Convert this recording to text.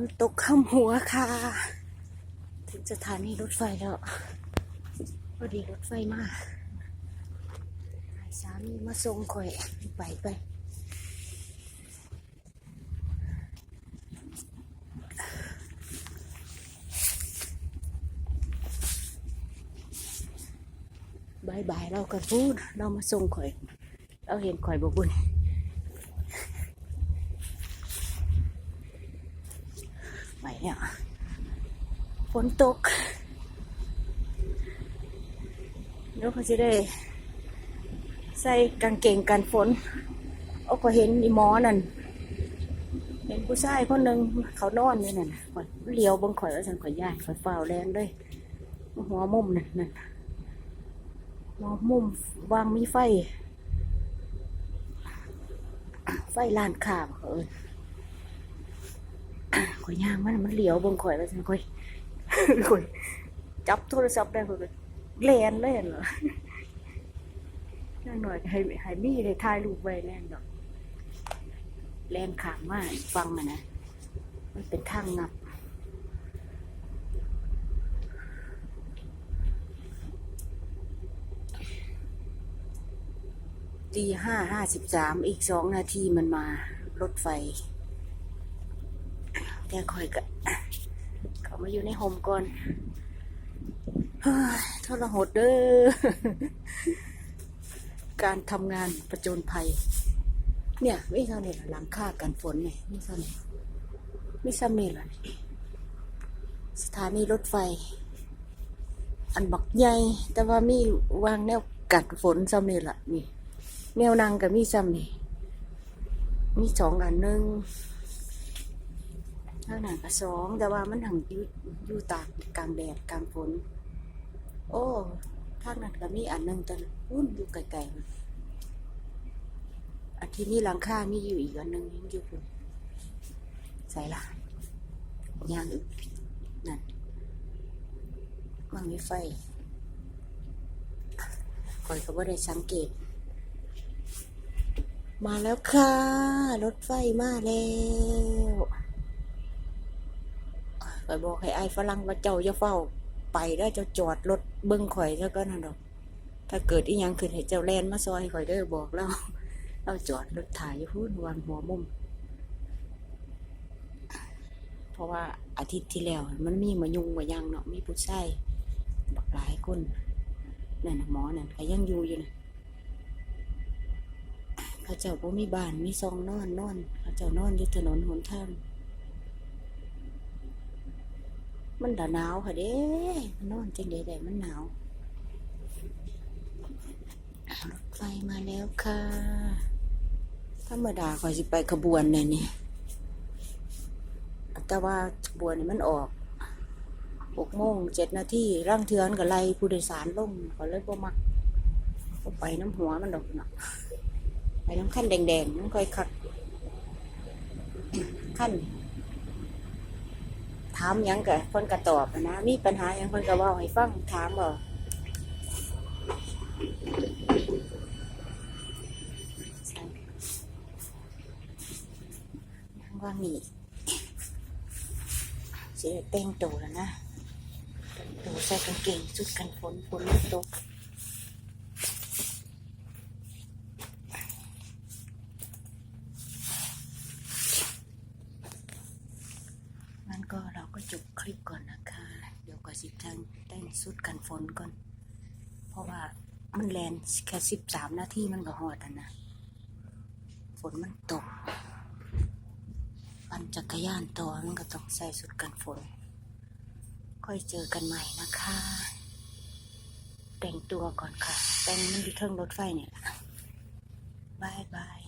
นตกข้ามหัวค่ะ ถึงสถานีรถไฟแล้วพอดีรถไฟมาสามีมาส่งข่อยไปไปบายบายเรากันพูดเรามาส่งข่อย เราเห็นข่อยบบุญ ไปเนี่ยฝนตกเดี๋ยวเขาจะได้ ใส่กางเกงกันฝนเอาก็เห็นอีหมอนั่น เห็นผู้ชายคนหนึ่งเขานอนอยู่นั่น่ะข่อยเลี้ยวบังข่อยว่าฉันข่อยย่านข่อยเฝ้าแลนเลยหัวมุมนั่นนั่นมองมุมวางมีไฟ ไฟลานข่าวเออข่ อยย่างมันมันเหลียวเบงข่อยแล้วฉันข่อยข่อยจับโทรศัพท์ได้ข่อยก็แลนเลยเหรอนั่นหน่อยให้ให้มีเลยถ่ายรูปไว้แน่นดอกแลนขางมากฟังมันนะมันเป็นทางงับตีห้าห้าสิบสามอีกสองนาทีมันมารถไฟ แต่คอยกะเขามาอยู่ในโฮมก่อนเฮ้ยทรหดเด้อ การทำงานประจนภัย เนี่ยไม่เท่านี้หลังค่ากันฝนเนี่ยไม่เท่านี้ไม่ซ้ำนี่หรอสถานีรถไฟ อันบักใหญ่แต่ว่ามีวางแนวกันฝนซ้ำนี่ละนี่ แนวนังกับมีซ้ำนี่มีสองอันหนึ่ง ข้างหนังกับสองแต่ว่ามันหังอยู่อยู่ตากกลางแดดกลางฝนโอ้ข้างนั้นก็มีอันหนึ่งแต่อุ่นอยู่ไกลๆอันที่นี่หลังคามีอยู่อีกอันหนึ่งยังอยู่พุ่นใส่ละย่างอีกนั่นมันมีไฟคอยก็บ่ได้สังเกต มาแล้วค่ะ รถไฟมาแล้ว ข่อยบอกให้ไอ้ฝรั่งว่าเจ้าจะเฝ้า ไปได้วเจ้าจอดรถเบิ้งข่อยแล้วก็นั่นดอก ถ้าเกิดอีหยังขึ้นให้เจ้าแลนมาซอยข่อยเด้อบอกแล้วเราจอดรถถ่ายอยู่พูดวางหัวมุม เพราะว่าอาทิตย์ที่แล้ว มันมีมายุงมายังเนาะมีผู้ชายบักหลายคนนั่นน่ะหมอนั่นก็ยังอยู่อยู่นะเขาเจ้าบ่มีบ้านมีซองนอนนอนเขาเจ้านอนอยู่ถนนหนทาง มันดาหนาวค่ะเด้มันนอนจังใดๆมันหนาวรถไฟมาแล้วค่ะ ธรรมดาคอยสิไปขบวนเนี่ยนี่แต่ว่าขบวนนี่มันออกหกโมงเจ็ดนาทีร่างเทือนกับไลผู้โดยสารลงก็เลยบ่มักไปน้ำหัวมันดอกเนาะไปน้ำขั้นแดงๆมันค่อยคักขั้นามยังกะคนกระตอบนะ มีปัญหายังคนกะว่าให้ฟังถามบ่ใช่ยังว่ามีเสียเต้งตัวแล้วนะโตใส่กางเกงชุดกันฝนฝนตก งั้นก็เราก็จบคลิปก่อนนะคะ เดี๋ยว ก็สิทางแต่งสุดกันฝนก่อน เพราะว่ามันแลนแค่สิบสามนาทีมันก็หอดแล้วนะ ฝนมันตก ปั่นจักรยานต่อมันก็ต้องใส่สุดกันฝน ค่อยเจอกันใหม่นะคะ แต่งตัวก่อนค่ะ แต่งมันอยู่เทิงรถไฟเนี่ยบายบาย